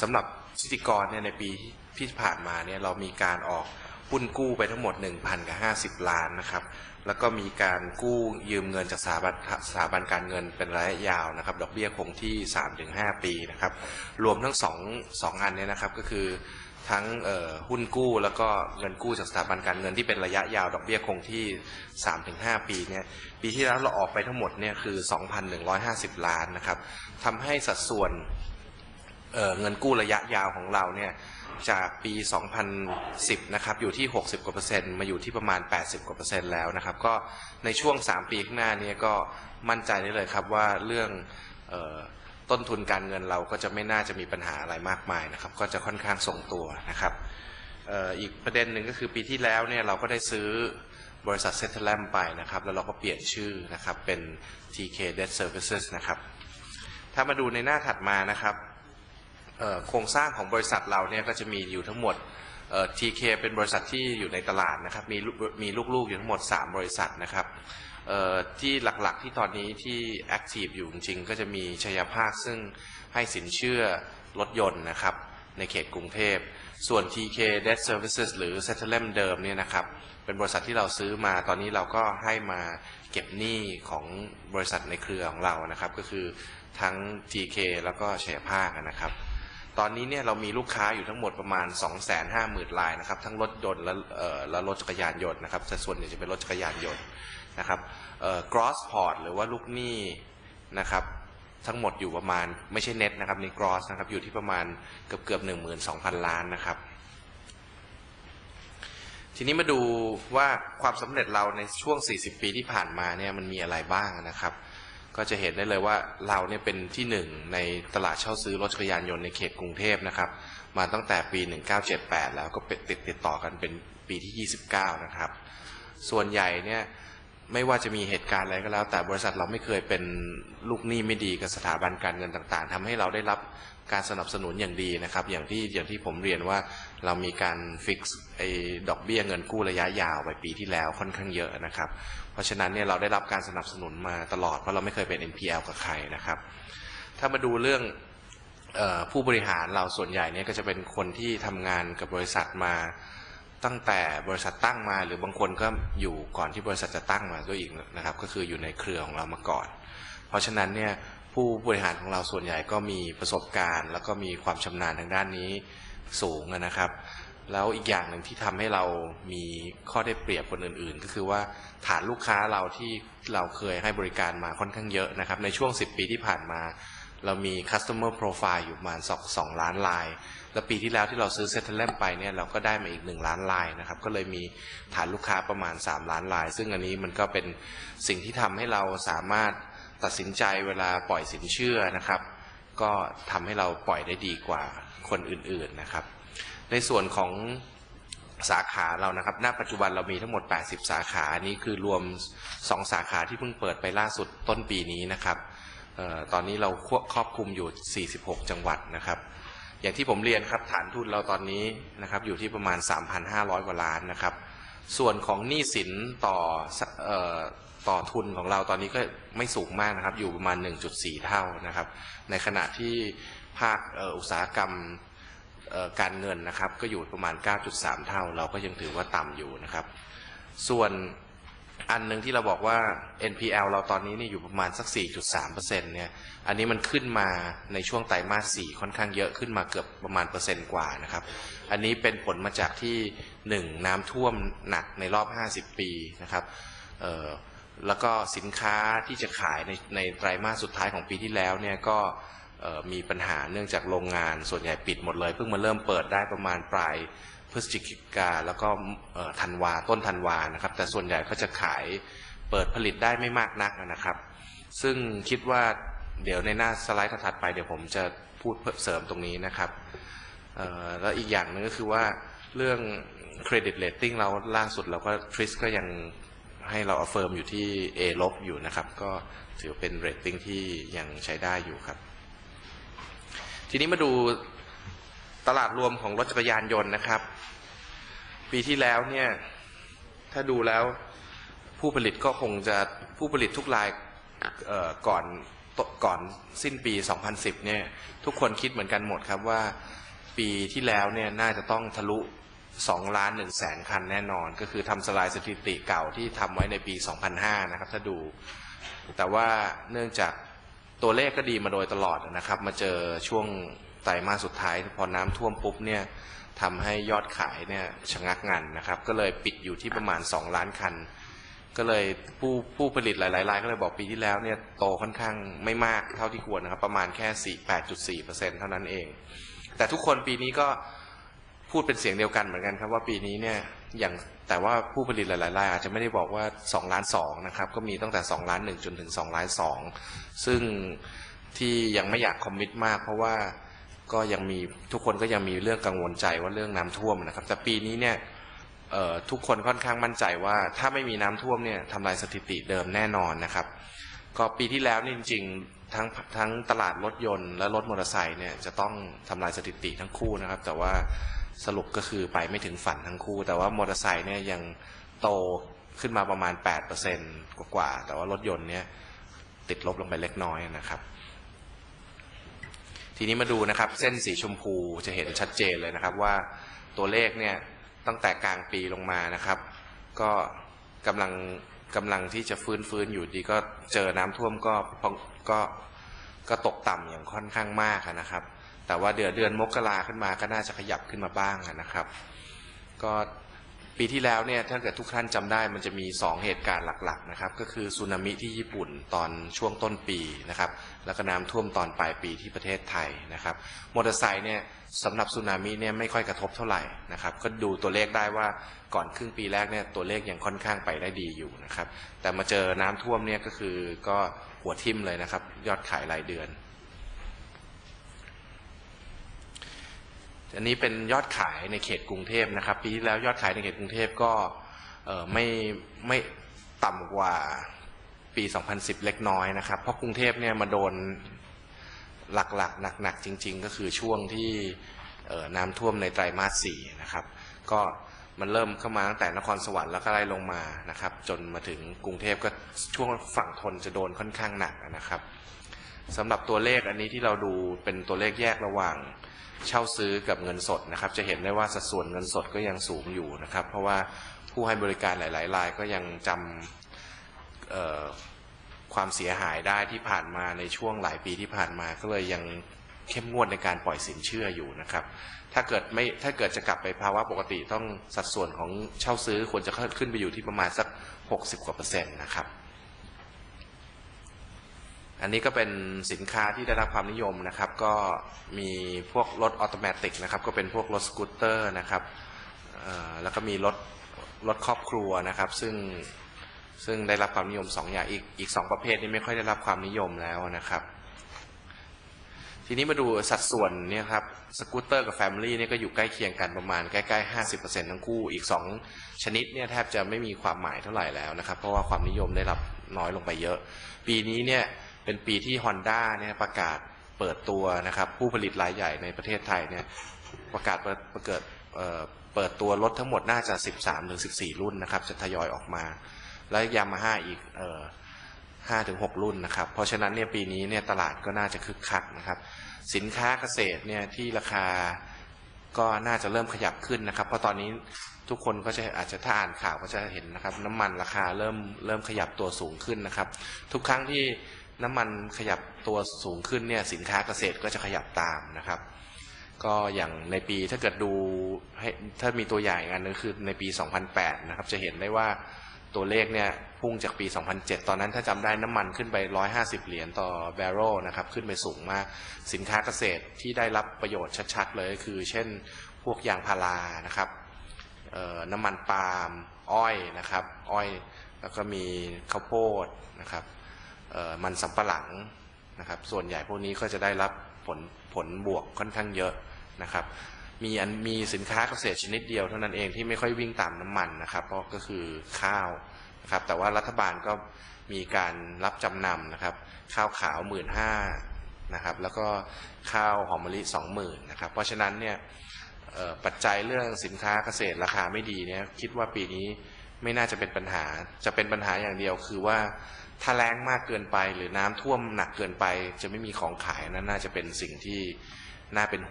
สำหรับสิติกรเนี่ยในปีที่ผ่านมาเนี่ยเรามีการออกหุ้นกู้ไปทั้งหมด 1,050 ล้านนะครับแล้วก็มีการกู้ยืมเงินจากสถาบันสถาบันการเงินเป็นระยะยาวนะครับ ดอกเบี้ยคงที่ 3-5 ปีนะครับ รวมทั้งสองอันเนี้นะครับก็คือทั้งหุ้นกู้แล้วก็เงินกู้จากสถาบันการเงินที่เป็นระยะยาว ดอกเบี้ยคงที่ 3-5 ปีเนี่ยปีที่แล้วเราออกไปทั้งหมดเนี่ยคือ 2,150 ล้านนะครับทำให้สัดส่วน เเงินกู้ระยะยาวของเราเนี่ยจากปี 2010 นะครับ อยู่ที่ 60 กว่าเปอร์เซ็นต์ มาอยู่ที่ประมาณ 80 กว่าเปอร์เซ็นต์แล้วนะครับ ก็ในช่วง 3 ปีข้างหน้านี้ก็มั่นใจได้เลยครับว่าเรื่องออต้นทุนการเงินเราก็จะไม่น่าจะมีปัญหาอะไรมากมายนะครับ ก็จะค่อนข้างทรงตัวนะครับอออีกประเด็นหนึ่งก็คือปีที่แล้วเนี่ยเราก็ได้ซื้อบริษัทเซ t เ l ลมไปนะครับ แล้วเราก็เปลี่ยนชื่อนะครับเป็น TK Debt Services นะครับ ถ้ามาดูในหน้าถัดมานะครับ โครงสร้างของบริษัทเราเนี่ยก็จะมีอยู่ทั้งหมดเอ่อ TK เป็นบริษัทที่อยู่ในตลาดนะครับมีลูกมีลูกๆอยู่ทั้งหมด 3 บริษัทนะครับที่หลักๆที่ตอนนี้ที่แอคทีฟอยู่จริงๆ ก็จะมีชัยภาคซึ่งให้สินเชื่อรถยนต์นะครับในเขตกรุงเทพ ส่วน TK Debt Services หรือ Settlement เดิมเนี่ยนะครับ เป็นบริษัทที่เราซื้อมา ตอนนี้เราก็ให้มาเก็บหนี้ของบริษัทในเครือของเรานะครับ ก็คือทั้ง TK แล้วก็ชัยภาคนะครับ ตอนนี้เนี่ยเรามีลูกค้าอยู่ทั้งหมดประมาณ 250,000รายนะครับ ทั้งรถยนต์และและรถจักรยานยนต์นะครับแต่ส่วนใหญ่จะเป็นรถจักรยานยนต์นะครับเอ่อ gross port หรือว่าลูกหนี้นะครับทั้งหมดอยู่ประมาณไม่ใช่ net นะครับใน gross นะครับอยู่ที่ประมาณเกือบเกือบ12,000 ล้านนะครับ ทีนี้มาดูว่าความสำเร็จเราในช่วง 40 ปีที่ผ่านมาเนี่ยมันมีอะไรบ้างนะครับ ก็จะเห็นได้เลยว่าเราเนี่ยเป็นที่หนึ่งในตลาดเช่าซื้อรถจักรยานยนต์ในเขตกรุงเทพนะครับ มาตั้งแต่ปี 1978 แล้วก็ติดติดต่อกันเป็นปีที่ 29 นะครับ ส่วนใหญ่เนี่ยไม่ว่าจะมีเหตุการณ์อะไรก็แล้ว แต่บริษัทเราไม่เคยเป็นลูกหนี้ไม่ดีกับสถาบันการเงินต่างๆทำให้เราได้รับการสนับสนุนอย่างดีนะครับ อย่างที่อย่างที่ผมเรียนว่าเรามีการฟิกซ์ไอ้ดอกเบี้ยเงินกู้ระยะยาวไปปีที่แล้วค่อนข้างเยอะนะครับ เพราะฉะนั้นเนี่ยเราได้รับการสนับสนุนมาตลอด เพราะเราไม่เคยเป็น NPL กับใครนะครับ ถ้ามาดูเรื่องออผู้บริหารเราส่วนใหญ่เนี่ยก็จะเป็นคนที่ทำงานกับบริษัทมาตั้งแต่บริษัทตั้งมา หรือบางคนก็อยู่ก่อนที่บริษัทจะตั้งมาด้วยอีกนะครับ ก็คืออยู่ในเครือของเรามาก่อน เพราะฉะนั้นเนี่ยผู้บริหารของเราส่วนใหญ่ก็มีประสบการณ์ แล้วก็มีความชำนาญทางด้านนี้สูงนะครับ แล้วอีกอย่างหนึ่งที่ทำให้เรามีข้อได้เปรียบคนอื่น ๆ ก็คือว่าฐานลูกค้าเราที่เราเคยให้บริการมาค่อนข้างเยอะนะครับ ในช่วง 10 ปีที่ผ่านมา เรามี customer profile อยู่ประมาณ2ล้านลาย แล้วปีที่แล้วที่เราซื้อเซ t เ l ลมไปเนี่ยเราก็ได้มาอีก 1 ล้านลายนะครับ ก็เลยมีฐานลูกค้าประมาณ 3 ล้านลาย ซึ่งอันนี้มันก็เป็นสิ่งที่ทำให้เราสามารถตัดสินใจเวลาปล่อยสินเชื่อนะครับ ก็ทำให้เราปล่อยได้ดีกว่าคนอื่น ๆนะครับ ในส่วนของสาขาเรานะครับ ณ ปัจจุบันเรามีทั้งหมด 80 สาขาอันนี้คือรวม 2 สาขาที่เพิ่งเปิดไปล่าสุดต้นปีนี้นะครับออตอนนี้เราครอบคลุมอยู่ 46 จังหวัดนะครับ อย่างที่ผมเรียนครับฐานทุนเราตอนนี้นะครับอยู่ที่ประมาณ 3,500 กว่าล้านนะครับ ส่วนของหนี้สินต่อออต่อทุนของเราตอนนี้ก็ไม่สูงมากนะครับ อยู่ประมาณ 1.4 เท่านะครับ ในขณะที่ภาคอออุตสาหกรรม การเงินนะครับ ก็อยู่ประมาณ 9.3 เท่า เราก็ยังถือว่าต่ำอยู่นะครับ ส่วนอันหนึ่งที่เราบอกว่า NPL เราตอนนี้นี่อยู่ประมาณสัก 4.3%เนี่ย อันนี้มันขึ้นมาในช่วงไตรมาส 4 ค่อนข้างเยอะขึ้นมาเกือบประมาณเปอร์เซ็นต์กว่านะครับ อันนี้เป็นผลมาจากที่ 1 น้ำท่วมหนักในรอบ 50 ปีนะครับแล้วก็สินค้าที่จะขายในในไตรมาสสุดท้ายของปีที่แล้วเนี่ยก็ มีปัญหาเนื่องจากโรงงานส่วนใหญ่ปิดหมดเลย เพิ่งมาเริ่มเปิดได้ประมาณปลายพฤศจิกาแล้วก็ธันวาต้นธันวานะครับ แต่ส่วนใหญ่ก็จะขายเปิดผลิตได้ไม่มากนักนะครับ ซึ่งคิดว่าเดี๋ยวในหน้าสไลด์ถัดไปเดี๋ยวผมจะพูดเพิ่มเสริมตรงนี้นะครับแล้วอีกอย่างหนึงก็คือว่าเรื่องเครดิตเ a ตติ้งเราล่าสุดเราก็ทริสก็ยังให้เราอ f เฟิร์มอยู่ที่ A ลบอยู่นะครับ ก็ถือเป็นเรตติ้งที่ยังใช้ได้อยู่ครับ ทีนี้มาดูตลาดรวมของรถจักรยานยนต์นะครับ ปีที่แล้วเนี่ย ถ้าดูแล้วผู้ผลิตก็คงจะผู้ผลิตทุกรายก่อนก่อนสิ้นปี 2010 เนี่ย ทุกคนคิดเหมือนกันหมดครับว่าปีที่แล้วเนี่ยน่าจะต้องทะลุ2ล้าน1แสนคันแน่นอน ก็คือทำสลายสถิติเก่าที่ทำไว้ในปี 2005 นะครับ ถ้าดู แต่ว่าเนื่องจาก ตัวเลขก็ดีมาโดยตลอดนะครับ มาเจอช่วงไตรมาสสุดท้าย พอน้ำท่วมปุ๊บเนี่ยทำให้ยอดขายเนี่ยชะงักงันนะครับ ก็เลยปิดอยู่ที่ประมาณ 2 ล้านคัน ก็เลยผู้ผู้ผลิตหลายๆรายก็เลยบอกปีที่แล้วเนี่ยโตค่อนข้างไม่มากเท่าที่ควรนะครับ ประมาณแค่4 8.4%เท่านั้นเอง แต่ทุกคนปีนี้ก็พูดเป็นเสียงเดียวกันเหมือนกันครับว่าปีนี้เนี่ย อย่างแต่ว่าผู้ผลิตหลายๆรายอาจจะไม่ได้บอกว่า2ล้าน2นะครับก็มีตั้งแต่2ล้าน1จนถึง2ล้าน2ซึ่งที่ยังไม่อยากคอมมิตมาก เพราะว่าก็ยังมีทุกคนก็ยังมีเรื่องกังวลใจว่าเรื่องน้ำท่วมนะครับ แต่ปีนี้เนี่ยทุกคนค่อนข้างมั่นใจว่า ถ้าไม่มีน้ำท่วมเนี่ยทำลายสถิติเดิมแน่นอนนะครับ ก็ปีที่แล้วนี่จริงๆทั้งทั้งตลาดรถยนต์และรถมอเตอร์ไซค์เนี่ยจะต้องทำลายสถิติทั้งคู่นะครับ แต่ว่า สรุปก็คือไปไม่ถึงฝันทั้งคู่ แต่ว่ามอเตอร์ไซค์เนี่ยยังโตขึ้นมาประมาณ 8%กว่าๆแต่ว่ารถยนต์เนี่ยติดลบลงไปเล็กน้อยนะครับ ทีนี้มาดูนะครับ เส้นสีชมพูจะเห็นชัดเจนเลยนะครับว่าตัวเลขเนี่ยตั้งแต่กลางปีลงมานะครับ ก็กำลังกำลังที่จะฟื้นฟื้นอยู่ดีก็เจอน้ำท่วมก็ก็ก็ตกต่ำอย่างค่อนข้างมากนะครับ แต่ว่าเดือนเดือนมกราขึ้นมาก็น่าจะขยับขึ้นมาบ้างนะครับ ก็ปีที่แล้วเนี่ยถ้าเกิดทุกท่านจำได้มันจะมี 2 เหตุการณ์หลักๆนะครับ ก็คือสึนามิที่ญี่ปุ่นตอนช่วงต้นปีนะครับ แล้วก็น้ำท่วมตอนปลายปีที่ประเทศไทยนะครับมอเตอร์ไซค์เนี่ยสำหรับสึนามิเนี่ยไม่ค่อยกระทบเท่าไหร่นะครับ ก็ดูตัวเลขได้ว่าก่อนครึ่งปีแรกเนี่ยตัวเลขยังค่อนข้างไปได้ดีอยู่นะครับ แต่มาเจอน้ำท่วมเนี่ยก็คือก็หัวทิ่มเลยนะครับ ยอดขายรายเดือน อันนี้เป็นยอดขายในเขตกรุงเทพนะครับ ปีที่แล้วยอดขายในเขตกรุงเทพก็เอ่ไม่ไม่ต่ำกว่าปี 2010 เล็กน้อยนะครับ เพราะกรุงเทพเนี่ยมาโดนหลักๆ หนักๆ จริง ๆ ก็คือช่วงที่น้ำท่วมในไตรมาสสี่นะครับ ก็มันเริ่มเข้ามาตั้งแต่นครสวรรค์แล้วก็ไล่ลงมานะครับ จนมาถึงกรุงเทพก็ช่วงฝั่งทนจะโดนค่อนข้างหนักนะครับ สำหรับตัวเลขอันนี้ที่เราดูเป็นตัวเลขแยกระหว่างเช่าซื้อกับเงินสดนะครับ จะเห็นได้ว่าสัดส่วนเงินสดก็ยังสูงอยู่นะครับ เพราะว่าผู้ให้บริการหลาย ๆ รายก็ยังจำความเสียหายได้ที่ผ่านมาในช่วงหลายปีที่ผ่านมาก็เลยยังเข้มงวดในการปล่อยสินเชื่ออยู่นะครับ ถ้าเกิดไม่ถ้าเกิดจะกลับไปภาวะปกติต้องสัดส่วนของเช่าซื้อควรจะขึ้นไปอยู่ที่ประมาณสัก 60กว่าเปอร์เซ็นต์นะครับ อันนี้ก็เป็นสินค้าที่ได้รับความนิยมนะครับ ก็มีพวกรถออโตเมติกนะครับ ก็เป็นพวกรถสกูตเตอร์นะครับแล้วก็มีรถรถครอบครัวนะครับ ซึ่งซึ่งได้รับความนิยมสองอย่างอีกอีกสองประเภทนี้ไม่ค่อยได้รับความนิยมแล้วนะครับ ทีนี้มาดูสัดส่วนเนี่ยครับสกูตเตอร์กับแฟมิลี่เนี่ยก็อยู่ใกล้เคียงกันประมาณใกล้ๆ 50%ทั้งคู่อีก 2 ชนิดเนี่ยแทบจะไม่มีความหมายเท่าไหร่แล้วนะครับ เพราะว่าความนิยมได้รับน้อยลงไปเยอะ ปีนี้เนี่ย เป็นปีที่ Honda เนี่ยประกาศเปิดตัวนะครับ ผู้ผลิตรายใหญ่ในประเทศไทยเนี่ยประกาศเปิดประเกิดเปิดตัวรถทั้งหมดน่าจะ 13ถึง14 รุ่นนะครับ จะทยอยออกมา แล้วยามาฮ่าอีกเอ่อ5ถึง6รุ่นนะครับ เพราะฉะนั้นเนี่ยปีนี้เนี่ยตลาดก็น่าจะคึกคักนะครับ สินค้าเกษตรเนี่ยที่ราคาก็น่าจะเริ่มขยับขึ้นนะครับ เพราะตอนนี้ทุกคนก็จะอาจจะถ้าอ่านข่าวก็จะเห็นนะครับ น้ำมันราคาเริ่มเริ่มขยับตัวสูงขึ้นนะครับ ทุกครั้งที่ น้ำมันขยับตัวสูงขึ้นเนี่ยสินค้าเกษตรก็จะขยับตามนะครับ ก็อย่างในปีถ้าเกิดดูให้ถ้ามีตัวอย่างอันนึงคือในปี 2008 นะครับ จะเห็นได้ว่าตัวเลขเนี่ยพุ่งจากปี 2007 ตอนนั้นถ้าจำได้น้ำมันขึ้นไป 150 เหรียญต่อแบเรลนะครับ ขึ้นไปสูงมาก สินค้าเกษตรที่ได้รับประโยชน์ชัดๆเลยก็คือ เช่น พวกยางพารานะครับน้ำมันปาล์มอ้อยนะครับ อ้อย แล้วก็มีข้าวโพดนะครับ มันสำปะหลังนะครับ ส่วนใหญ่พวกนี้ก็จะได้รับผลผลบวกค่อนข้างเยอะนะครับ มีอันมีสินค้าเกษตรชนิดเดียวเท่านั้นเองที่ไม่ค่อยวิ่งตามน้ำมันนะครับเพราะก็คือข้าวนะครับ แต่ว่ารัฐบาลก็มีการรับจำนำนะครับ ข้าวขาวหมื่นห้านะครับ แล้วก็ข้าวหอมมะลิสองหมื่นนะครับ เพราะฉะนั้นเนี่ยปัจจัยเรื่องสินค้าเกษตรราคาไม่ดีเนี่ยคิดว่าปีนี้ไม่น่าจะเป็นปัญหา จะเป็นปัญหาอย่างเดียวคือว่า ถ้าแรงมากเกินไป หรือน้ำท่วมหนักเกินไป จะไม่มีของขายนั่นน่าจะเป็นสิ่งที่น่าเป็นห่วง